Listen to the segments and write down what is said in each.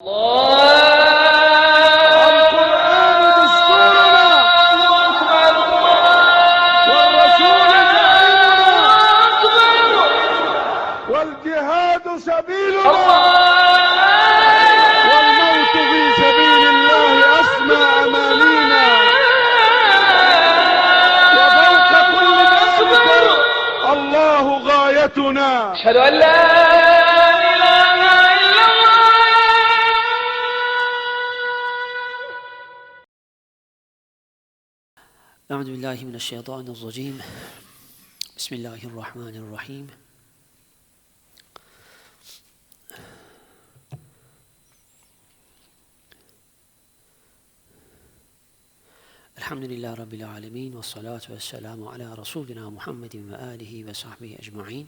Allah أعوذ بالله من الشيطان الرجيم. بسم الله الرحمن الرحيم. الحمد لله رب العالمين والصلاة والسلام على رسولنا محمد وآله وصحبه أجمعين.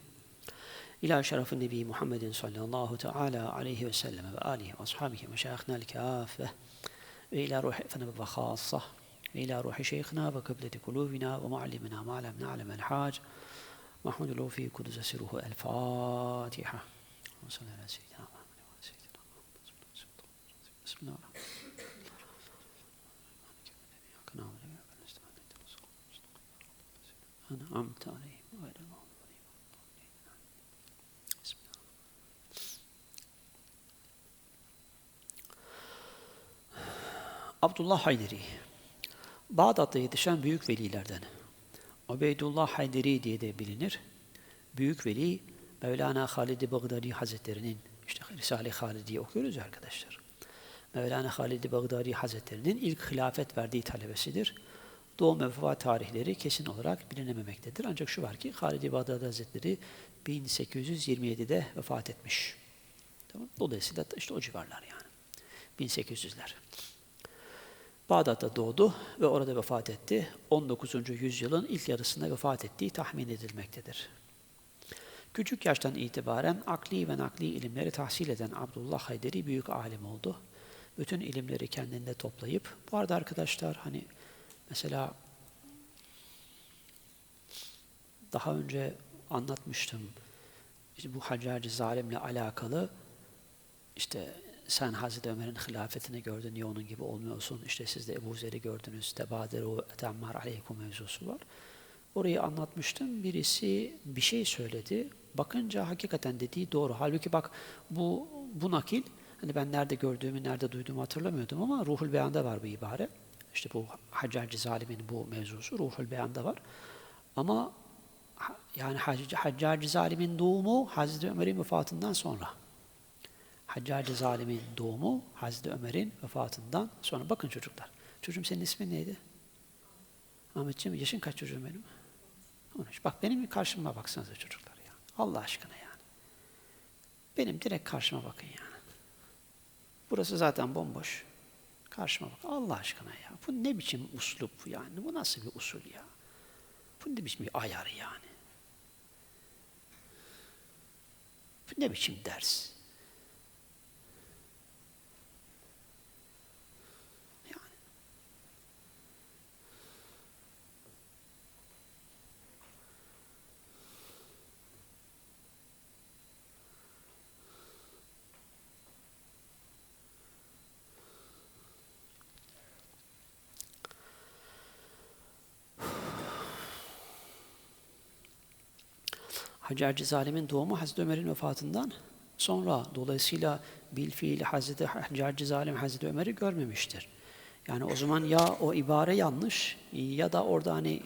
إلى شرف النبي محمد صلى الله تعالى عليه وسلم وآله وأصحابه ومشايخنا الكافة وإلى روح فنبى خاصة وإلى روح شيخنا وقبلة قلوبنا ومعلمنا ما لم نعلم الحاج محمود له في قدس سره الفاتحة. وصلى على سيدنا محمد وعلى سيدنا محمد. بسم الله أنعمت عليهم غير. بسم الله. Hayderi Bağdat'ta yetişen büyük velilerden. Ubeydullah Hayderi diye de bilinir. Büyük veli Mevlana Halid-i Bağdadi Hazretleri'nin işte Risale-i Halidi'yi okuyoruz arkadaşlar. Mevlana Halid-i Bağdadi Hazretleri'nin ilk hilafet verdiği talebesidir. Doğum ve vefat tarihleri kesin olarak bilinememektedir. Ancak şu var ki Halid-i Bağdadi Hazretleri 1827'de vefat etmiş. Tamam. Dolayısıyla işte o civarlar yani. 1800'ler. Bağdat'ta doğdu ve orada vefat etti. 19. yüzyılın ilk yarısında vefat ettiği tahmin edilmektedir. Küçük yaştan itibaren akli ve nakli ilimleri tahsil eden Abdullah Hayderi büyük alim oldu. Bütün ilimleri kendinde toplayıp, bu arada arkadaşlar hani mesela daha önce anlatmıştım. İşte bu Haccac-ı Zalim'le alakalı işte sen Hazreti Ömer'in hilafetini gördün, niye onun gibi olmuyorsun? İşte siz de Ebu Zer'i gördünüz, tebadiru etemmar aleykum mevzusu var. Orayı anlatmıştım. Birisi bir şey söyledi. Bakınca hakikaten dediği doğru. Halbuki bak bu bu nakil, hani ben nerede gördüğümü, nerede duyduğumu hatırlamıyordum ama Ruhul Beyan'da var bu ibare. İşte bu Haccac-ı Zalim'in bu mevzusu Ruhul Beyan'da var. Ama yani Hac- Haccac-ı Zalim'in doğumu Hazreti Ömer'in vefatından sonra. Haccac-ı Zalim'in doğumu Hazreti Ömer'in vefatından sonra. Bakın çocuklar. Çocuğum senin ismin neydi? Ahmetciğim yaşın kaç çocuğum benim? 13. Bak benim karşıma baksanıza çocuklar ya. Allah aşkına yani. Benim direkt karşıma bakın yani. Burası zaten bomboş. Karşıma bak. Allah aşkına ya. Bu ne biçim uslup yani? Bu nasıl bir usul ya? Bu ne biçim bir ayar yani? Bu ne biçim ders? Yani. Haccac-ı Zalim'in doğumu Hazreti Ömer'in vefatından sonra dolayısıyla bilfiil Hazreti Haccac-ı Zalim Hazreti Ömer'i görmemiştir. Yani o zaman ya o ibare yanlış ya da orada hani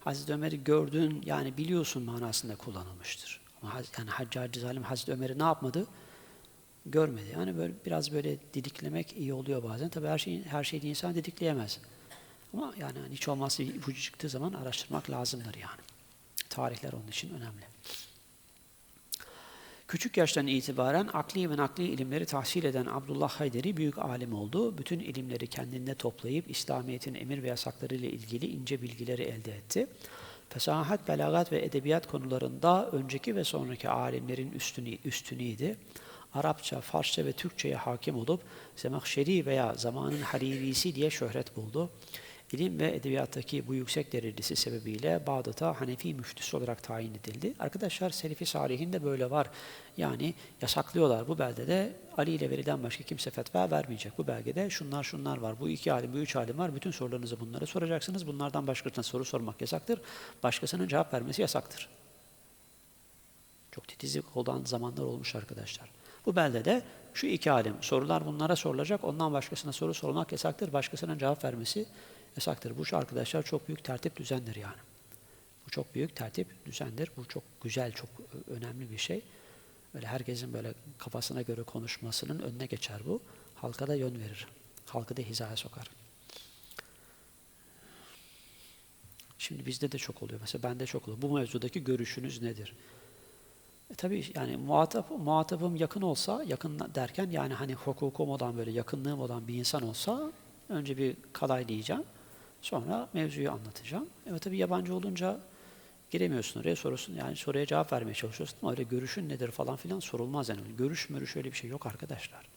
Hazreti Ömer'i gördün yani biliyorsun manasında kullanılmıştır. Ama yani Haccac-ı Zalim Hazreti Ömer'i ne yapmadı? Görmedi. Yani böyle biraz böyle didiklemek iyi oluyor bazen. Tabii her şeyi her şeyi insan didikleyemez. Ama yani hani hiç olmazsa ipucu çıktığı zaman araştırmak lazımdır yani. Tarihler onun için önemli. Küçük yaştan itibaren akli ve nakli ilimleri tahsil eden Abdullah Hayderi büyük alim oldu. Bütün ilimleri kendinde toplayıp İslamiyet'in emir ve yasakları ile ilgili ince bilgileri elde etti. Fesahat, belagat ve edebiyat konularında önceki ve sonraki alimlerin üstünü, üstünüydü. Arapça, Farsça ve Türkçe'ye hakim olup Zemahşeri veya zamanın Harivisi diye şöhret buldu. İlim ve edebiyattaki bu yüksek derecesi sebebiyle Bağdat'a Hanefi müftüsü olarak tayin edildi. Arkadaşlar Selefi Salih'in böyle var. Yani yasaklıyorlar bu beldede Ali ile verilen başka kimse fetva vermeyecek. Bu belgede şunlar şunlar var. Bu iki alim, bu üç alim var. Bütün sorularınızı bunlara soracaksınız. Bunlardan başkasına soru sormak yasaktır. Başkasının cevap vermesi yasaktır. Çok titizlik olan zamanlar olmuş arkadaşlar. Bu beldede şu iki alim, sorular bunlara sorulacak, ondan başkasına soru sormak yasaktır, başkasının cevap vermesi yasaktır. Bu arkadaşlar çok büyük tertip düzendir yani. Bu çok büyük tertip düzendir. Bu çok güzel, çok önemli bir şey. Böyle herkesin böyle kafasına göre konuşmasının önüne geçer bu. Halka da yön verir. Halkı da hizaya sokar. Şimdi bizde de çok oluyor. Mesela bende çok oluyor. Bu mevzudaki görüşünüz nedir? E tabii yani muhatap, muhatabım yakın olsa, yakın derken yani hani hukukum olan böyle yakınlığım olan bir insan olsa önce bir kalaylayacağım. Sonra mevzuyu anlatacağım. Evet tabii yabancı olunca giremiyorsun oraya sorusun. Yani soruya cevap vermeye çalışıyorsun ama öyle görüşün nedir falan filan sorulmaz yani. Görüş mörüş öyle bir şey yok arkadaşlar.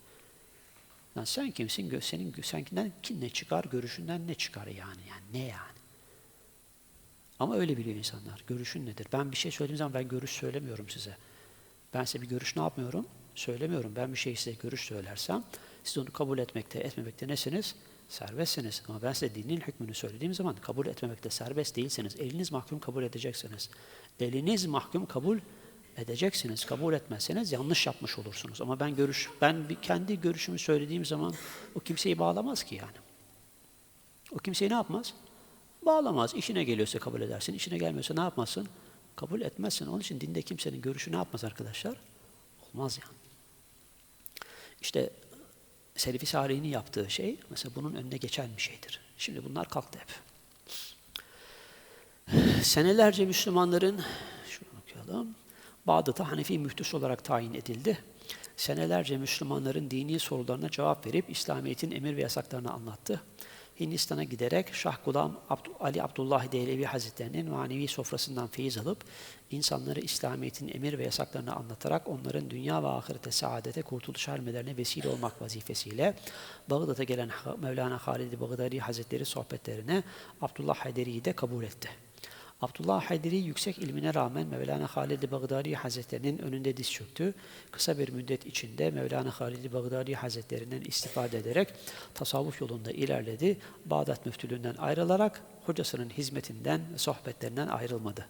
Yani sen kimsin? Senin senkinden ki ne çıkar? Görüşünden ne çıkar yani? Yani ne yani? Ama öyle biliyor insanlar. Görüşün nedir? Ben bir şey söylediğim zaman ben görüş söylemiyorum size. Ben size bir görüş ne yapmıyorum? Söylemiyorum. Ben bir şey size görüş söylersem siz onu kabul etmekte, etmemekte nesiniz? Serbestsiniz. Ama ben size dinin hükmünü söylediğim zaman kabul etmemekte serbest değilseniz eliniz mahkum kabul edeceksiniz. Eliniz mahkum kabul edeceksiniz. Kabul etmezseniz yanlış yapmış olursunuz. Ama ben görüş ben kendi görüşümü söylediğim zaman o kimseyi bağlamaz ki yani. O kimseyi ne yapmaz? Bağlamaz. İşine geliyorsa kabul edersin. İşine gelmiyorsa ne yapmazsın? Kabul etmezsin. Onun için dinde kimsenin görüşü ne yapmaz arkadaşlar? Olmaz yani. İşte Selefi Salih'in yaptığı şey mesela bunun önüne geçen bir şeydir. Şimdi bunlar kalktı hep. Senelerce Müslümanların şunu okuyalım. Bağdat'a Hanefi müftüsü olarak tayin edildi. Senelerce Müslümanların dini sorularına cevap verip İslamiyet'in emir ve yasaklarını anlattı. Hindistan'a giderek Şah Gulam Abd- Ali Abdullah Dehlevi Hazretlerinin manevi sofrasından feyiz alıp insanları İslamiyet'in emir ve yasaklarını anlatarak onların dünya ve ahirete saadete kurtuluş ermelerine vesile olmak vazifesiyle Bağdat'a gelen Mevlana Halid-i Bağdadi Hazretleri sohbetlerine Abdullah Hayderi'yi de kabul etti. Abdullah Hayderi yüksek ilmine rağmen Mevlana Halid-i Bağdadi Hazretlerinin önünde diz çöktü. Kısa bir müddet içinde Mevlana Halid-i Bağdadi Hazretlerinden istifade ederek tasavvuf yolunda ilerledi. Bağdat müftülüğünden ayrılarak hocasının hizmetinden ve sohbetlerinden ayrılmadı.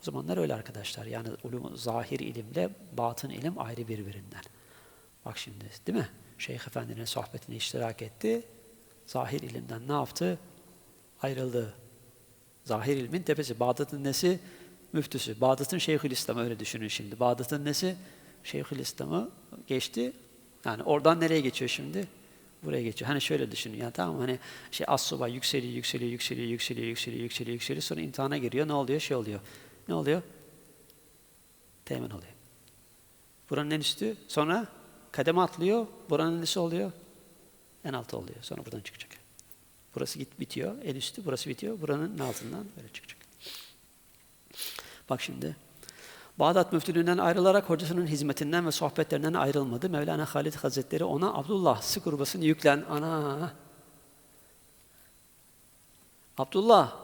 O zamanlar öyle arkadaşlar. Yani ulum, zahir ilimle batın ilim ayrı birbirinden. Bak şimdi değil mi? Şeyh Efendi'nin sohbetine iştirak etti. Zahir ilimden ne yaptı? Ayrıldı. Zahir ilmin tepesi. Bağdat'ın nesi? Müftüsü. Bağdat'ın Şeyhülislam'ı öyle düşünün şimdi. Bağdat'ın nesi? Şeyhülislam'ı geçti. Yani oradan nereye geçiyor şimdi? Buraya geçiyor. Hani şöyle düşünün. Yani tamam hani şey az subay yükseliyor, yükseliyor, yükseliyor, yükseliyor, yükseliyor, yükseliyor, yükseliyor. Sonra imtihana giriyor. Ne oluyor? Şey oluyor. Ne oluyor? Teğmen oluyor. Buranın en üstü. Sonra kademe atlıyor. Buranın nesi oluyor? En altı oluyor. Sonra buradan çıkacak. Burası git bitiyor. En üstü burası bitiyor. Buranın altından böyle çıkacak. Bak şimdi. Bağdat müftülüğünden ayrılarak hocasının hizmetinden ve sohbetlerinden ayrılmadı. Mevlana Halid Hazretleri ona Abdullah sık kurbasını yüklen. Ana. Abdullah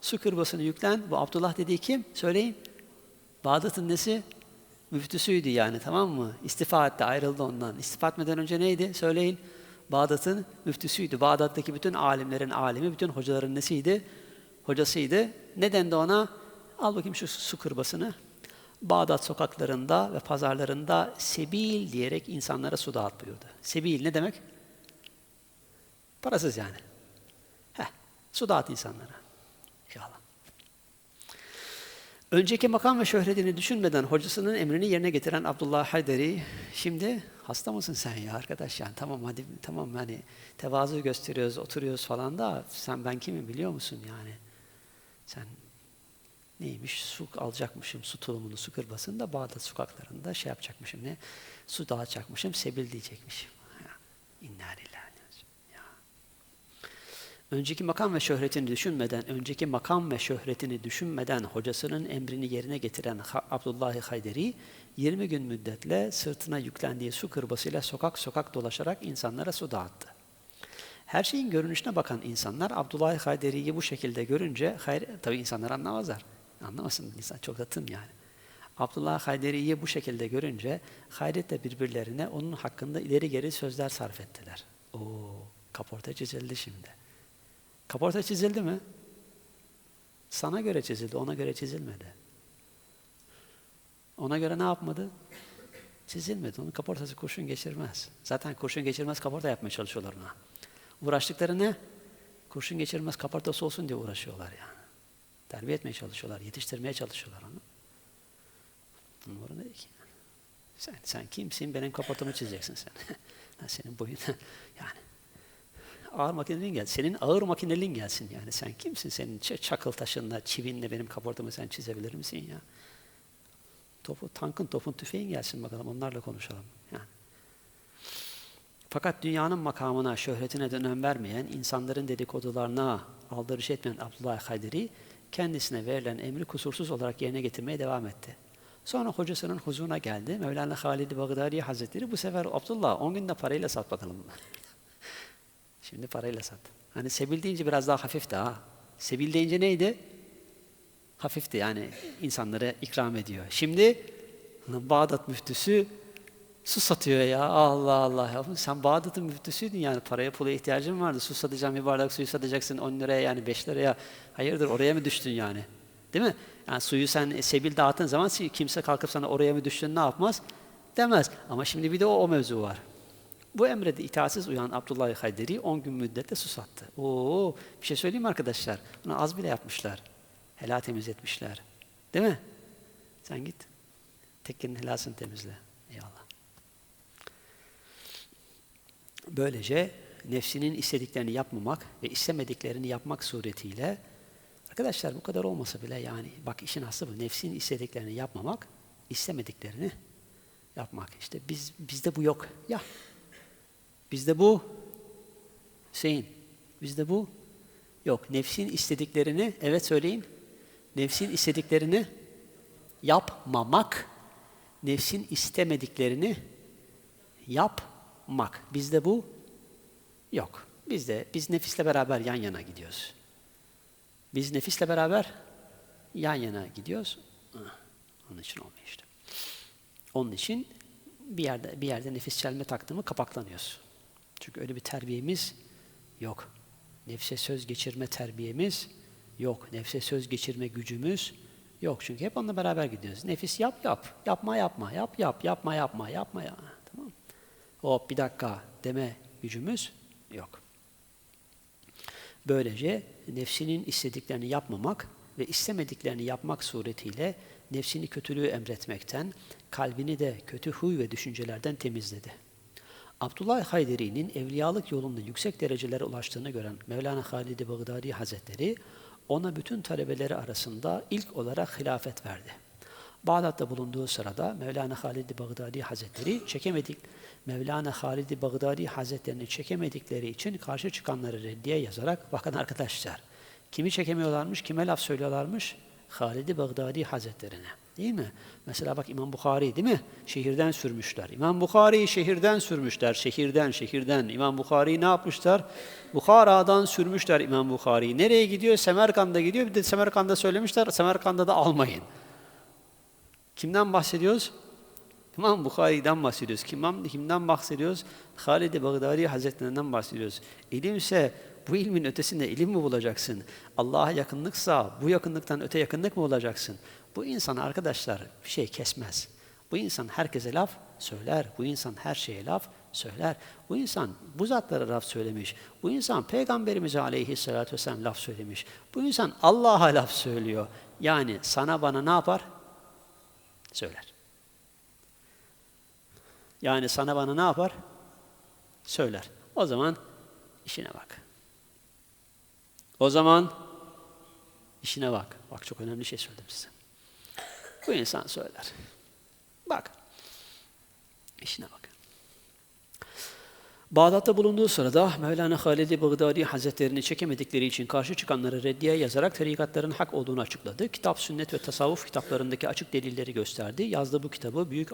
su kırbasını yüklen. Bu Abdullah dediği kim? Söyleyin. Bağdat'ın nesi? Müftüsüydü yani tamam mı? İstifa etti, ayrıldı ondan. İstifa etmeden önce neydi? Söyleyin. Bağdat'ın müftüsüydü. Bağdat'taki bütün alimlerin alimi, bütün hocaların nesiydi? Hocasıydı. Neden de ona? Al bakayım şu su kırbasını. Bağdat sokaklarında ve pazarlarında sebil diyerek insanlara su dağıt buyurdu. Sebil ne demek? Parasız yani. Heh, su dağıt insanlara. İnşallah. Önceki makam ve şöhretini düşünmeden hocasının emrini yerine getiren Abdullah Hayderi, şimdi hasta mısın sen ya arkadaş yani tamam hadi tamam hani tevazu gösteriyoruz, oturuyoruz falan da sen ben kimim biliyor musun yani? Sen neymiş su alacakmışım su tulumunu su kırbasını da Bağdat sokaklarında şey yapacakmışım ne su dağıtacakmışım sebil diyecekmişim. Ya, İnna lillahi. Ya. Önceki makam ve şöhretini düşünmeden, önceki makam ve şöhretini düşünmeden hocasının emrini yerine getiren Abdullah Hayderi 20 gün müddetle sırtına yüklendiği su kırbasıyla sokak sokak dolaşarak insanlara su dağıttı. Her şeyin görünüşüne bakan insanlar Abdullah Hayderi'yi bu şekilde görünce, hayır, tabii insanlar anlamazlar. Anlamasın insan çok da tım yani. Abdullah Hayderi'yi bu şekilde görünce hayretle birbirlerine onun hakkında ileri geri sözler sarf ettiler. Oo, kaporta çizildi şimdi. Kaporta çizildi mi? Sana göre çizildi, ona göre çizilmedi. Ona göre ne yapmadı? Çizilmedi. Onun kaportası kurşun geçirmez. Zaten kurşun geçirmez kaporta yapmaya çalışıyorlar ona. Uğraştıkları ne? Kurşun geçirmez kaportası olsun diye uğraşıyorlar yani. Terbiye etmeye çalışıyorlar, yetiştirmeye çalışıyorlar onu. Umurunda değil ki. Sen, sen kimsin? Benim kaportamı çizeceksin sen. Senin boyun yani. Ağır makinelin gel. Senin ağır makinelin gelsin yani. Sen kimsin? Senin çakıl taşınla, çivinle benim kaportamı sen çizebilir misin ya? Topu, tankın, topun, tüfeğin gelsin bakalım. Onlarla konuşalım. Yani. Fakat dünyanın makamına, şöhretine de önem vermeyen, insanların dedikodularına aldırış etmeyen Abdullah Hayderi, kendisine verilen emri kusursuz olarak yerine getirmeye devam etti. Sonra hocasının huzuruna geldi. Mevlana Halid-i Bağdadi Hazretleri bu sefer Abdullah 10 günde parayla sat bakalım. Şimdi parayla sat. Hani sebil deyince biraz daha hafifti ha. Sebil deyince neydi? Hafifti yani insanlara ikram ediyor. Şimdi Bağdat müftüsü su satıyor ya. Allah Allah. Ya sen Bağdat'ın müftüsüydün yani paraya pula ihtiyacın vardı. Su satacağım bir bardak suyu satacaksın 10 liraya yani 5 liraya. Hayırdır oraya mı düştün yani? Değil mi? Yani suyu sen e, sebil dağıttığın zaman kimse kalkıp sana oraya mı düştün ne yapmaz? Demez. Ama şimdi bir de o, o mevzu var. Bu emrede itaatsiz uyan Abdullah Hayderi 10 gün müddette su sattı. Oo, bir şey söyleyeyim arkadaşlar? Bunu az bile yapmışlar. Helal temizletmişler. Değil mi? Sen git. Tekkenin helasını temizle. Eyvallah. Böylece nefsinin istediklerini yapmamak ve istemediklerini yapmak suretiyle arkadaşlar bu kadar olmasa bile yani bak işin aslı bu. Nefsin istediklerini yapmamak, istemediklerini yapmak. İşte biz bizde bu yok. Ya bizde bu Hüseyin bizde bu yok. Nefsin istediklerini evet söyleyin. Nefsin istediklerini yapmamak, nefsin istemediklerini yapmak. Bizde bu yok. Bizde biz nefisle beraber yan yana gidiyoruz. Biz nefisle beraber yan yana gidiyoruz. Ah, Onun için olmuyor işte. Onun için bir yerde bir yerde nefis çelme taktı mı kapaklanıyoruz. Çünkü öyle bir terbiyemiz yok. Nefse söz geçirme terbiyemiz yok. Nefse söz geçirme gücümüz yok. Çünkü hep onunla beraber gidiyoruz. Nefis yap yap. Yapma yapma. Yap yap. Yapma yapma. Yapma ya. Tamam? Hop bir dakika deme gücümüz yok. Böylece nefsinin istediklerini yapmamak ve istemediklerini yapmak suretiyle nefsini kötülüğü emretmekten, kalbini de kötü huy ve düşüncelerden temizledi. Abdullah Hayderi'nin evliyalık yolunda yüksek derecelere ulaştığını gören Mevlana Halid-i Bağdadi Hazretleri ona bütün talebeleri arasında ilk olarak hilafet verdi. Bağdat'ta bulunduğu sırada Mevlana Halid-i Bağdadi Hazretleri çekemedik Mevlana Halid-i Bağdadi Hazretlerini çekemedikleri için karşı çıkanları reddiye yazarak bakın arkadaşlar kimi çekemiyorlarmış, kime laf söylüyorlarmış? Halid-i Bağdadi Hazretlerine. Değil mi? Mesela bak İmam Bukhari değil mi? Şehirden sürmüşler. İmam Bukhari'yi şehirden sürmüşler. Şehirden, şehirden. İmam Bukhari'yi ne yapmışlar? Bukhara'dan sürmüşler İmam Bukhari'yi. Nereye gidiyor? Semerkand'a gidiyor. Bir de Semerkand'a söylemişler. Semerkand'da da almayın. Kimden bahsediyoruz? İmam Bukhari'den bahsediyoruz. Kimden, kimden bahsediyoruz? Halid-i Bağdadi Hazretlerinden bahsediyoruz. İlimse bu ilmin ötesinde ilim mi bulacaksın? Allah'a yakınlıksa bu yakınlıktan öte yakınlık mı bulacaksın? Bu insan arkadaşlar bir şey kesmez. Bu insan herkese laf söyler. Bu insan her şeye laf söyler. Bu insan bu zatlara laf söylemiş. Bu insan Peygamberimize aleyhissalatü vesselam laf söylemiş. Bu insan Allah'a laf söylüyor. Yani sana bana ne yapar? Söyler. Yani sana bana ne yapar? Söyler. O zaman işine bak. O zaman işine bak. Bak çok önemli şey söyledim size. Bu insan söyler. Bak. İşine bak. Bağdat'ta bulunduğu sırada Mevlana Halid-i Bağdadi Hazretlerini çekemedikleri için karşı çıkanları reddiye yazarak tarikatların hak olduğunu açıkladı. Kitap, sünnet ve tasavvuf kitaplarındaki açık delilleri gösterdi. Yazdığı bu kitabı büyük,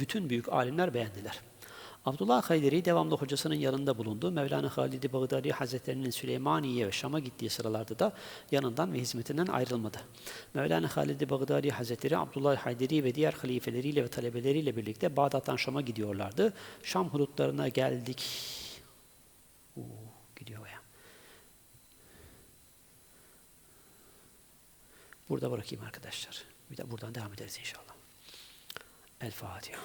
bütün büyük alimler beğendiler. Abdullah Hayderi devamlı hocasının yanında bulundu. Mevlana Halid-i Bağdadi Hazretlerinin Süleymaniye ve Şam'a gittiği sıralarda da yanından ve hizmetinden ayrılmadı. Mevlana Halid-i Bağdadi Hazretleri Abdullah Hayderi ve diğer halifeleriyle ve talebeleriyle birlikte Bağdat'tan Şam'a gidiyorlardı. Şam hudutlarına geldik. Oo, gidiyor ya. Burada bırakayım arkadaşlar. Bir de buradan devam ederiz inşallah. El Fatiha.